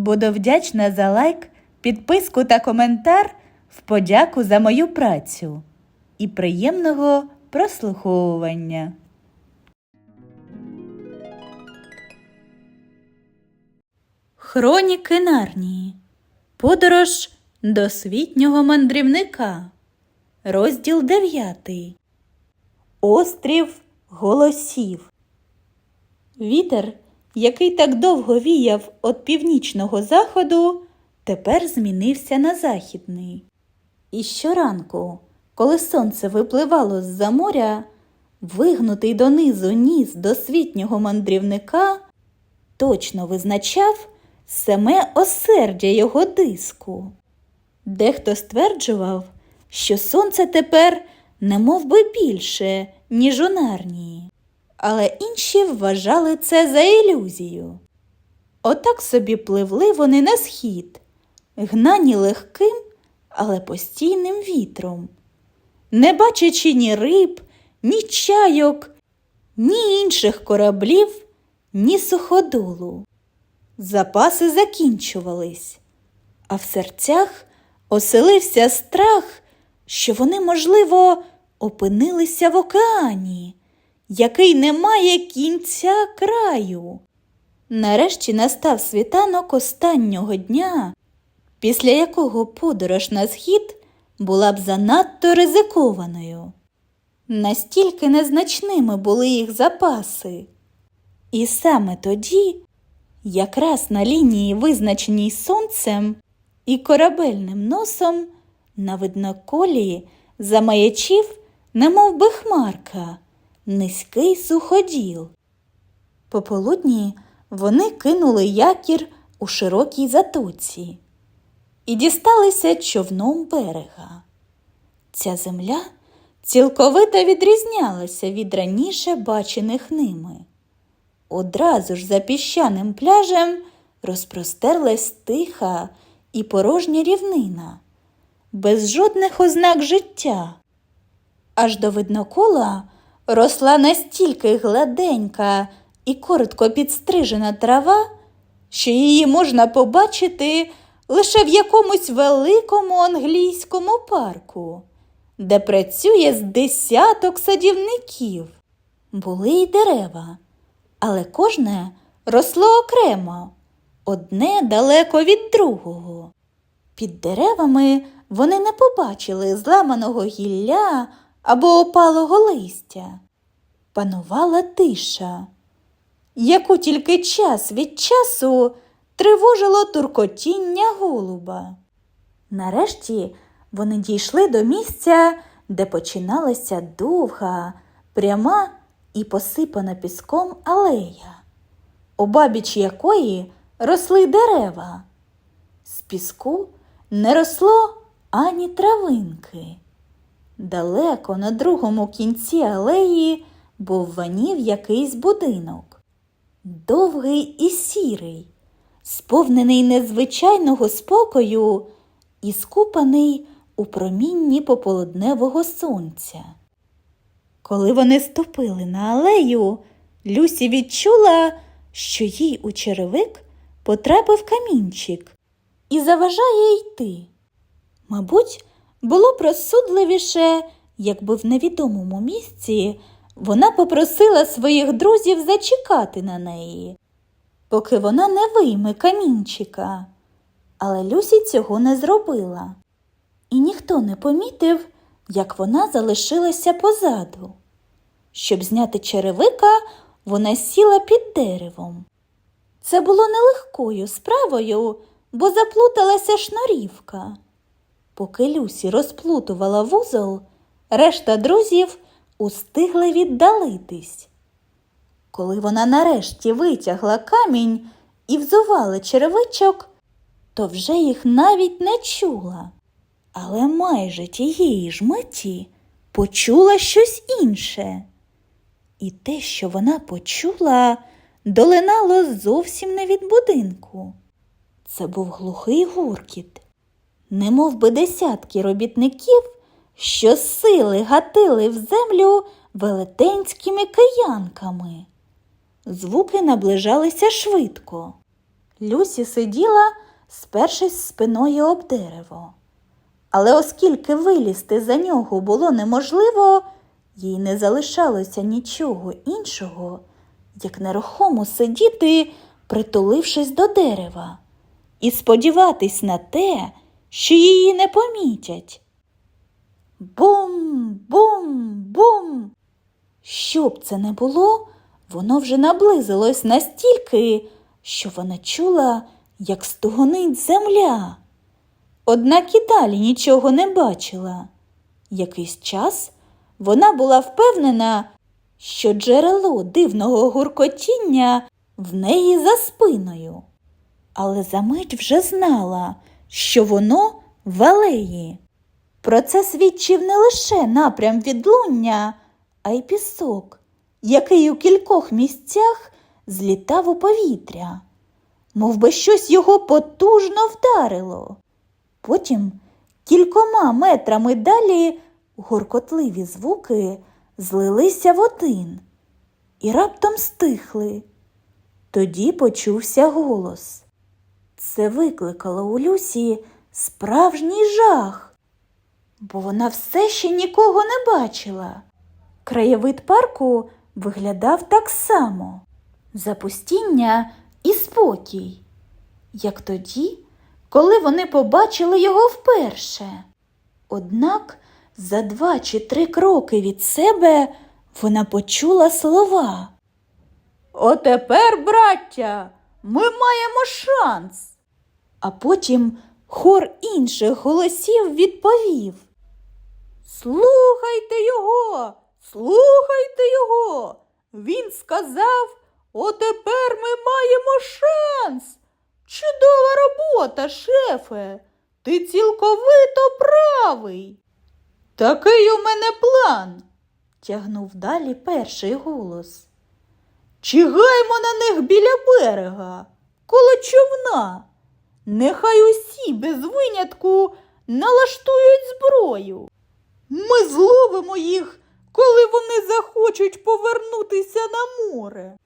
Буду вдячна за лайк, підписку та коментар в подяку за мою працю і приємного прослуховування. Хроніки Нарнії. Подорож досвітнього мандрівника. Розділ 9. Острів голосів. Вітер, який так довго віяв від північного заходу, тепер змінився на західний. І щоранку, коли сонце випливало з-за моря, вигнутий донизу ніс досвітнього мандрівника точно визначав саме осердя його диску. Дехто стверджував, що сонце тепер не мов би більше, ніж у Нарнії, але інші вважали це за ілюзію. Отак собі пливли вони на схід, гнані легким, але постійним вітром, не бачачи ні риб, ні чайок, ні інших кораблів, ні суходолу. Запаси закінчувались, а в серцях оселився страх, що вони, можливо, опинилися в океані, який не має кінця краю. Нарешті настав світанок останнього дня, після якого подорож на схід була б занадто ризикованою. Настільки незначними були їх запаси. І саме тоді, якраз на лінії, визначеній сонцем і корабельним носом, на видноколі замаячив, немов би хмарка, низький суходіл. Пополудні вони кинули якір у широкій затоці і дісталися човном берега. Ця земля цілковито відрізнялася від раніше бачених ними. Одразу ж за піщаним пляжем розпростерлась тиха і порожня рівнина, без жодних ознак життя. Аж до виднокола росла настільки гладенька і коротко підстрижена трава, що її можна побачити лише в якомусь великому англійському парку, де працює з десяток садівників. Були й дерева, але кожне росло окремо, одне далеко від другого. Під деревами вони не побачили зламаного гілля або опалого листя. Панувала тиша, яку тільки час від часу тривожило туркотіння голуба. Нарешті вони дійшли до місця, де починалася довга, пряма і посипана піском алея, обабіч якої росли дерева. З піску не росло ані травинки. Далеко на другому кінці алеї був ванів якийсь будинок, довгий і сірий, сповнений незвичайного спокою і скупаний у промінні пополудневого сонця. Коли вони ступили на алею, Люсі відчула, що їй у черевик потрапив камінчик і заважає йти. Мабуть, було б розсудливіше, якби в невідомому місці вона попросила своїх друзів зачекати на неї, поки вона не вийме камінчика. Але Люсі цього не зробила, і ніхто не помітив, як вона залишилася позаду. Щоб зняти черевика, вона сіла під деревом. Це було нелегкою справою, бо заплуталася шнурівка. Поки Люсі розплутувала вузол, решта друзів устигли віддалитись. Коли вона нарешті витягла камінь і взувала черевичок, то вже їх навіть не чула. Але майже тієї ж миті почула щось інше. І те, що вона почула, долинало зовсім не від будинку. Це був глухий гуркіт, немов би десятки робітників, що сили гатили в землю велетенськими киянками. Звуки наближалися швидко. Люсі сиділа, спершись спиною об дерево. Але оскільки вилізти за нього було неможливо, їй не залишалося нічого іншого, як нерухомо сидіти, притулившись до дерева, і сподіватись на те, що її не помітять. Бум, бум, бум. Що б це не було, воно вже наблизилось настільки, що вона чула, як стогонить земля. Однак і далі нічого не бачила. Якийсь час вона була впевнена, що джерело дивного гуркотіння в неї за спиною, але за мить вже знала, що воно в алеї. Про це свідчив не лише напрям відлуння, а й пісок, який у кількох місцях злітав у повітря, мов би щось його потужно вдарило. Потім кількома метрами далі гуркотливі звуки злилися в один і раптом стихли. Тоді почувся голос. Це викликало у Люсі справжній жах, бо вона все ще нікого не бачила. Краєвид парку виглядав так само запустіння і спокій, як тоді, коли вони побачили його вперше. Однак за два чи три кроки від себе вона почула слова. Отепер, браття, ми маємо шанс. А потім хор інших голосів відповів. Слухайте його, слухайте його. Він сказав, отепер ми маємо шанс. Чудова робота, шефе. Ти цілковито правий. Такий у мене план, тягнув далі перший голос. Чигаймо на них біля берега, коло човна. Нехай усі без винятку налаштують зброю. Ми зловимо їх, коли вони захочуть повернутися на море.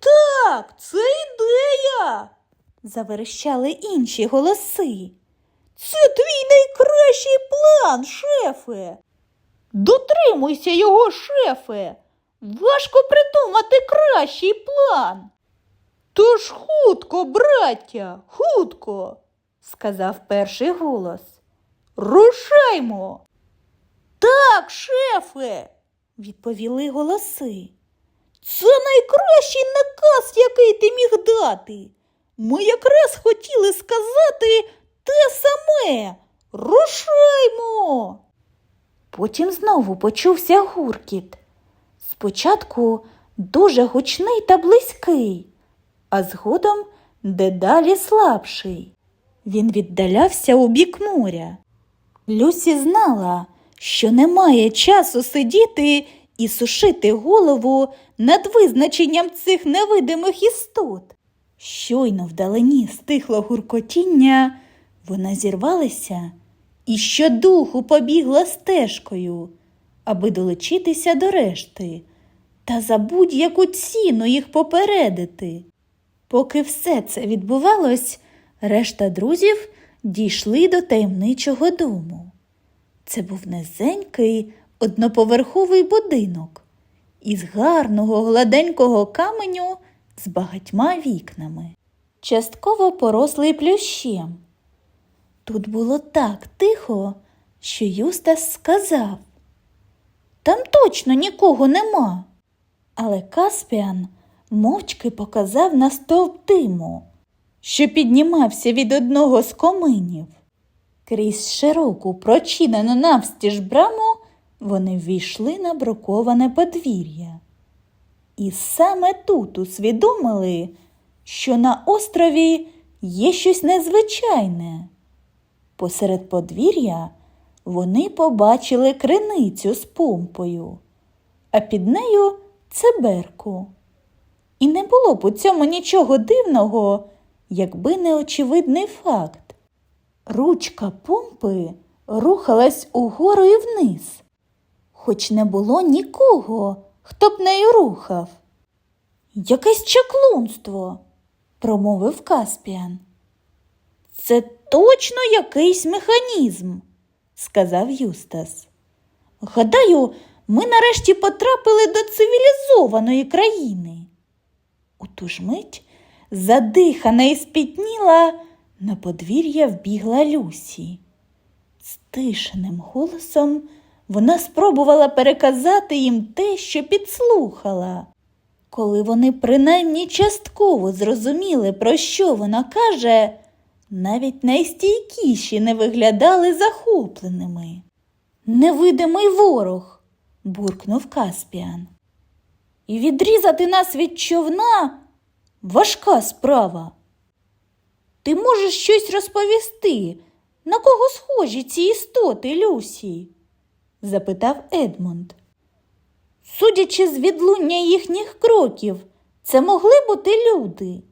Так, це ідея, заверещали інші голоси. Це твій найкращий план, шефе. Дотримуйся його, шефе. Важко придумати кращий план. Тож хутко, браття, хутко, сказав перший голос. Рушаймо. Так, шефе, відповіли голоси. Це найкращий наказ, який ти міг дати. Ми якраз хотіли сказати те саме. Рушаймо. Потім знову почувся гуркіт. Спочатку дуже гучний та близький, а згодом дедалі слабший. Він віддалявся у бік моря. Люсі знала, що немає часу сидіти і сушити голову над визначенням цих невидимих істот. Щойно вдалині стихло гуркотіння, вона зірвалася і щодуху побігла стежкою, аби долучитися до решти, та за будь-яку ціну їх попередити. Поки все це відбувалось, решта друзів дійшли до таємничого дому. Це був низенький одноповерховий будинок із гарного гладенького каменю з багатьма вікнами, частково порослий плющем. Тут було так тихо, що Юстас сказав Там точно нікого нема. Але Каспіан мовчки показав на стовп диму, що піднімався від одного з коминів. Крізь широку, прочинену навстіж браму, вони ввійшли на броковане подвір'я. І саме тут усвідомили, що на острові є щось незвичайне. Посеред подвір'я вони побачили криницю з помпою, а під нею цеберку. І не було б у цьому нічого дивного, якби не очевидний факт. Ручка помпи рухалась угору і вниз, хоч не було нікого, хто б нею рухав. Якесь чаклунство, промовив Каспіан. Це точно якийсь механізм, сказав Юстас. Гадаю, ми нарешті потрапили до цивілізованої країни. У ту ж мить, задихана і спітніла, на подвір'я вбігла Люсі. Стишеним голосом вона спробувала переказати їм те, що підслухала. Коли вони принаймні частково зрозуміли, про що вона каже, навіть найстійкіші не виглядали захопленими. Невидимий ворог, буркнув Каспіан. І відрізати нас від човна важка справа. Ти можеш щось розповісти, на кого схожі ці істоти, Люсі? запитав Едмунд. Судячи з відлуння їхніх кроків, це могли бути люди.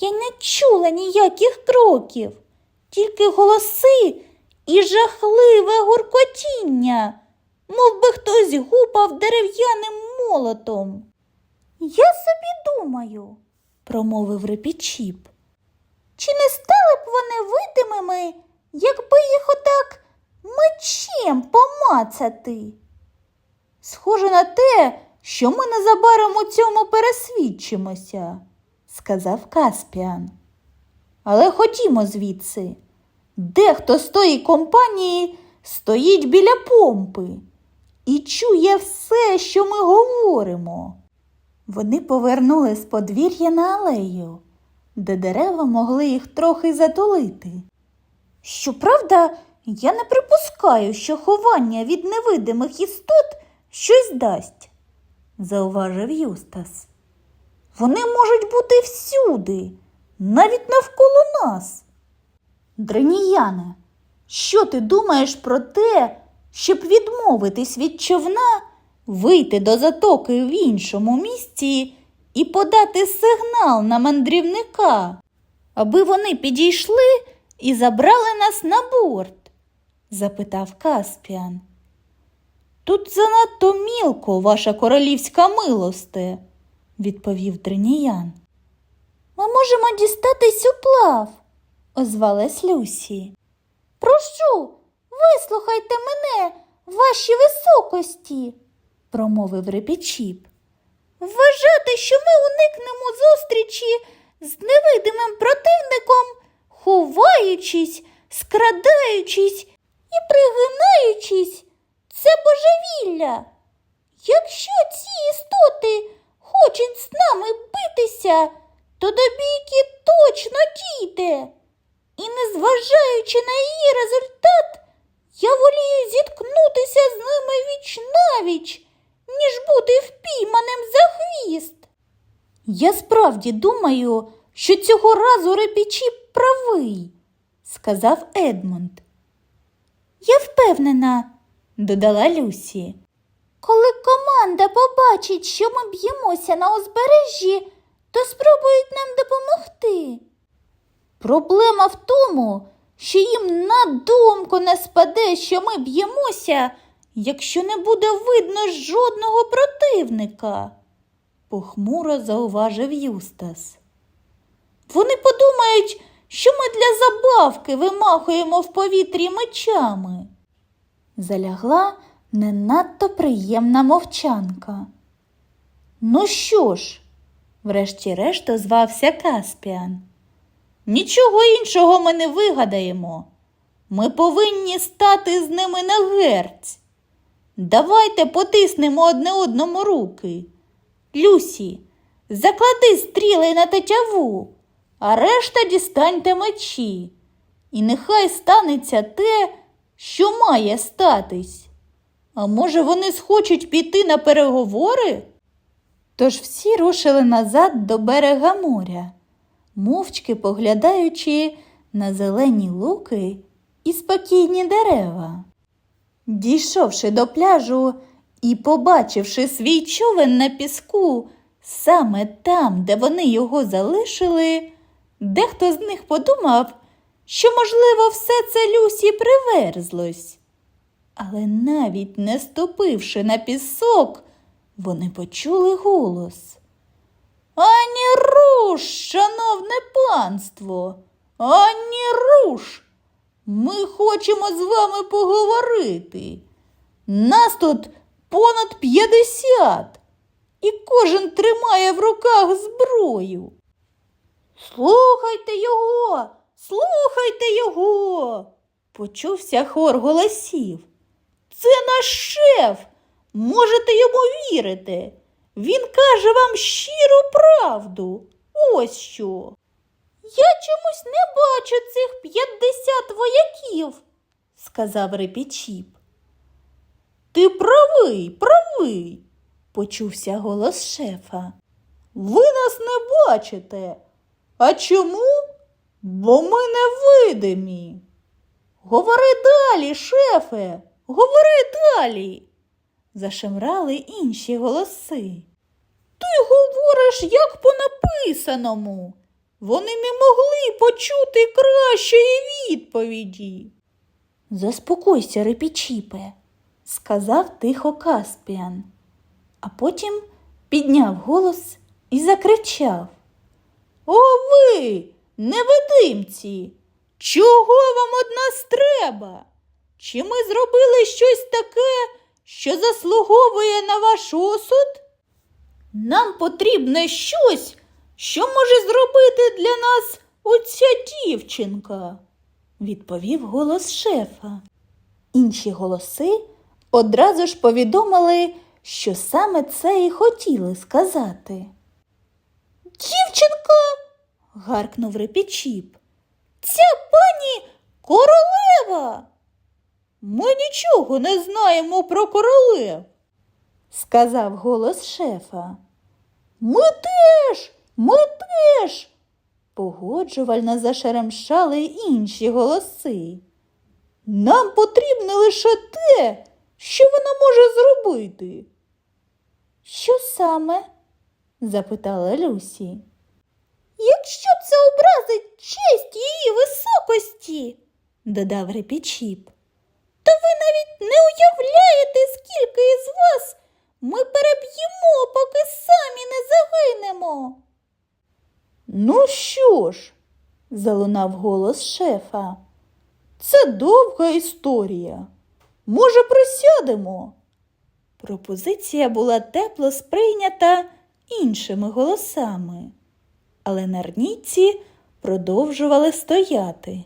Я не чула ніяких кроків, тільки голоси і жахливе гуркотіння, мов би хтось гупав дерев'яним молотом. Я собі думаю, промовив репічіп. Чи не стали б вони видимими, якби їх отак мечем помацати? Схоже на те, що ми незабаром у цьому пересвідчимося, сказав Каспіан. Але ходімо звідси. Дехто з тої компанії стоїть біля помпи і чує все, що ми говоримо. Вони повернули з подвір'я на алею, де дерева могли їх трохи затулити. Щоправда, я не припускаю, що ховання від невидимих істот щось дасть, зауважив Юстас. Вони можуть бути всюди, навіть навколо нас. Дреніяне, що ти думаєш про те, щоб відмовитись від човна, вийти до затоки в іншому місці і подати сигнал на мандрівника, аби вони підійшли і забрали нас на борт? запитав Каспіан. Тут занадто мілко, ваша королівська милосте, відповів Дреніян. Ми можемо дістатись у плав, озвалась Люсі. Прошу, вислухайте мене, ваші високості, промовив репічіп. Вважати, що ми уникнемо зустрічі з невидимим противником, ховаючись, скрадаючись і пригинаючись, це божевілля. Якщо ці істоти хочуть з нами битися, то до бійки точно дійде. І незважаючи на її результат, я волію зіткнутися з ними віч навіч, ніж бути впійманим за хвіст. Я справді думаю, що цього разу репічі правий, сказав Едмунд. Я впевнена, додала Люсі. Коли команда побачить, що ми б'ємося на узбережжі, то спробують нам допомогти. Проблема в тому, що їм на думку не спаде, що ми б'ємося, якщо не буде видно жодного противника, похмуро зауважив Юстас. Вони подумають, що ми для забавки вимахуємо в повітрі мечами. Залягла не надто приємна мовчанка. Ну що ж, врешті-решт озвався Каспіан. Нічого іншого ми не вигадаємо. Ми повинні стати з ними на герць. Давайте потиснемо одне одному руки. Люсі, заклади стріли на тетяву, а решта дістаньте мечі. І нехай станеться те, що має статись. А може, вони схочуть піти на переговори? Тож всі рушили назад до берега моря, мовчки поглядаючи на зелені луки і спокійні дерева. Дійшовши до пляжу і побачивши свій човен на піску саме там, де вони його залишили, дехто з них подумав, що, можливо, все це Люсі приверзлось. Але навіть не ступивши на пісок, вони почули голос. Ані руш, шановне панство, ані руш. Ми хочемо з вами поговорити. Нас тут понад п'ятдесят, і кожен тримає в руках зброю. Слухайте його, слухайте його. Почувся хор голосів. Це наш шеф. Можете йому вірити. Він каже вам щиру правду. Ось що. Я чомусь не бачу цих п'ятдесят вояків, сказав Репічіп. Ти правий, правий, почувся голос шефа. Ви нас не бачите. А чому? Бо ми невидимі. Говори далі, шефе, говори далі. Зашемрали інші голоси. Ти говориш, як по написаному. Вони не могли почути кращої відповіді. Заспокойся, репічіпе, сказав тихо Каспіан, а потім підняв голос і закричав. О, ви, невидимці! Чого вам од нас треба? Чи ми зробили щось таке, що заслуговує на ваш осуд? Нам потрібне щось, що може зробити для нас оця дівчинка, відповів голос шефа. Інші голоси одразу ж повідомили, що саме це і хотіли сказати. Дівчинка. гаркнув репічіп. Ця Ми нічого не знаємо про королев, сказав голос шефа. Ми теж, ми теж. Погоджувально зашеремшали інші голоси. Нам потрібне лише те, що вона може зробити. Що саме? запитала Люсі. Якщо це образить честь її високості, додав репічіп, то ви навіть не уявляєте, скільки із вас ми переб'ємо, поки самі не загинемо. Ну що ж, залунав голос шефа. Це довга історія. Може, присядемо? Пропозиція була тепло сприйнята іншими голосами, але нарніці продовжували стояти.